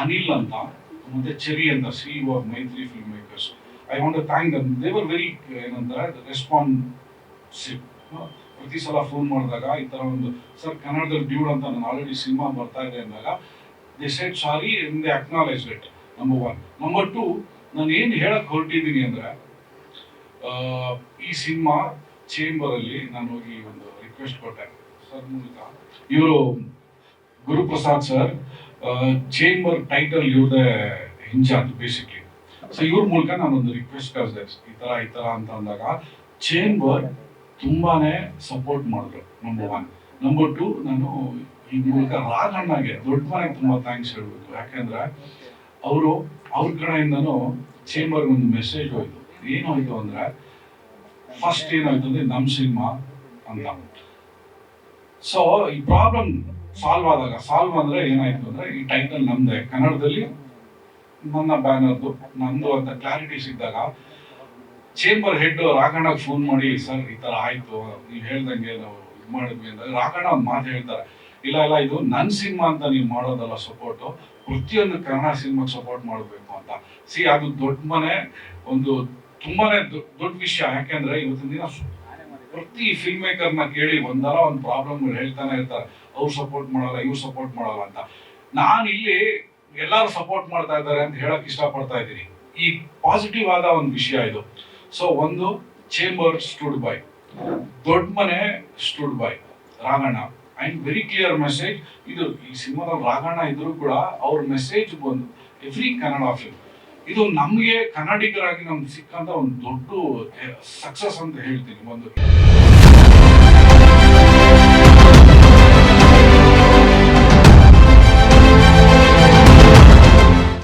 ಅನಿಲ್ ಅಂತ, ಮತ್ತೆ ಚೆರಿ ಅಂತ C of Mythri film makers I want thank them they were very ಏನಂತಾರೆ responsive ಪ್ರತಿ ಸಲ ಫೋನ್ ಮಾಡಿದಾಗ ಈ ಥರ ಒಂದು, ಸರ್, ಕನ್ನಡದಲ್ಲಿ ಡ್ಯೂಡ್ ಅಂತ ನಾನು ಆಲ್ರೆಡಿ ಸಿನಿಮಾ ಬರ್ತಾ ಇದೆ ಅಂದಾಗ they said sorry the acknowledge it number one number two ನಾನು ಏನು ಹೇಳಕ್ ಹೊರಟಿದ್ದೀನಿ ಅಂದರೆ ಈ ಸಿನಿಮಾ ಚೇಂಬರಲ್ಲಿ ನಾನು ಹೋಗಿ ಒಂದು ರಿಕ್ವೆಸ್ಟ್ ಕೊಟ್ಟೆ. ಸರ್ ಮೂಲಕ ಇವರು ಗುರುಪ್ರಸಾದ್ ಸರ್ ಚೇಂಬರ್ ಟೈಟಲ್ ಇವ್ರದೇ ಇನ್ಚಾರ್ಜ್ ಬೇಸಿಕ್ಲಿ ಸೊ ಇವ್ರ ಮೂಲಕ ನಾನೊಂದು ರಿಕ್ವೆಸ್ಟ್ ಕಳಿಸಿದೆ, ಈ ಥರ ಈ ಥರ ಅಂತ ಅಂದಾಗ ಚೇಂಬರ್ ತುಂಬಾನೇ ಸಪೋರ್ಟ್ ಮಾಡಿದ್ರು ನಂಬರ್ ಒನ್ ನಂಬರ್ ಟು ನಾನು ಈ ಮೂಲಕ ರಾಘಣ್ಣಗೆ ದೊಡ್ಡ ಮನೆಗೆ ತುಂಬ ಥ್ಯಾಂಕ್ಸ್ ಹೇಳ್ಬೇಕು. ಯಾಕೆಂದ್ರೆ, ಅವರು, ಅವ್ರ ಕಡೆಯಿಂದನೂ ಚೇಂಬರ್ಗೆ ಒಂದು ಮೆಸೇಜ್ ಹೋಯ್ತು. ಏನಾಯ್ತು ಅಂದ್ರೆ ಫಸ್ಟ್ ಏನಾಯ್ತು ಅಂದ್ರೆ ನಮ್ಮ ಸಿನಿಮಾ ಅಂತ. ಸೊ ಈ ಪ್ರಾಬ್ಲಮ್ ಸಾಲ್ವ್ ಆದಾಗ ಸಾಲ್ವ್ ಅಂದ್ರೆ ಏನಾಯ್ತು ಅಂದ್ರೆ ಈ ಟೈಟಲ್ ನಮ್ದೆ. ಕನ್ನಡದಲ್ಲಿ ನನ್ನ ಬ್ಯಾನರ್ದು, ನಂದು ಅಂತ ಕ್ಲಾರಿಟಿ ಸಿಕ್ಕಿದಾಗ ಚೇಂಬರ್ ಹೆಡ್ ರಾಘಣ್ಣಗೆ ಫೋನ್ ಮಾಡಿ, ಸರ್, ಈ ತರ ಆಯ್ತು, ನೀವು ಹೇಳ್ದಂಗೆ ನಾವು ಇದು ಮಾಡಿದ್ವಿ ಅಂದಾಗ ರಾಘಣ್ಣ ಒಂದು ಮಾತು ಹೇಳ್ತಾರೆ. ಇಲ್ಲ ಇಲ್ಲ, ಇದು ನನ್ನ ಸಿನಿಮಾ ಅಂತ ನೀವು ಮಾಡೋದಲ್ಲ ಸಪೋರ್ಟು ಪ್ರತಿಯೊಂದು ಕನ್ನಡ ಸಿನಿಮಾಗೆ ಸಪೋರ್ಟ್ ಮಾಡಬೇಕು ಅಂತ. ಸಿ ಅದು ದೊಡ್ಡ ಮನೆ, ಒಂದು ತುಂಬಾನೇ ದೊಡ್ಡ ವಿಷಯ. ಯಾಕೆಂದ್ರೆ ಇವತ್ತಿನ ದಿನ ಪ್ರತಿ ಫಿಲ್ಮ್ ಮೇಕರ್ನ ಕೇಳಿ ಒಂದಲ್ಲ ಒಂದು ಪ್ರಾಬ್ಲಮ್ ಹೇಳ್ತಾನೆ ಇರ್ತಾರೆ. ಅವ್ರು ಸಪೋರ್ಟ್ ಮಾಡಲ್ಲ, ಇವ್ರು ಸಪೋರ್ಟ್ ಮಾಡಲ್ಲ ಅಂತ. ನಾನು ಇಲ್ಲಿ ಎಲ್ಲರೂ ಸಪೋರ್ಟ್ ಮಾಡ್ತಾ ಇದ್ದಾರೆ ಅಂತ ಹೇಳಕ್ ಇಷ್ಟಪಡ್ತಾ ಇದ್ದೀನಿ. ಈ ಪಾಸಿಟಿವ್ ಆದ ಒಂದು ವಿಷಯ ಇದು. ಸೊ ಒಂದು ಚೇಂಬರ್ ಸ್ಟುಡ್ ಬೈ ದೊಡ್ಡ ಮನೆ stood by Raghanna. And very clear message ಇದು ಈ ಸಿನಿಮಾದಲ್ಲಿ ರಾಘಣ್ಣ ಇದ್ರು ಕೂಡ ಅವ್ರ ಮೆಸೇಜ್ ಬಂದು ಎವ್ರಿ ಕನ್ನಡ ಫಿಲ್ಮ್ ಇದು ನಮಗೆ ಕನ್ನಡಿಗರಾಗಿ ನಮ್ಗೆ ಸಿಕ್ಕಂತ ಒಂದು ದೊಡ್ಡ ಸಕ್ಸಸ್ ಅಂತ ಹೇಳ್ತೀನಿ ಒಂದು.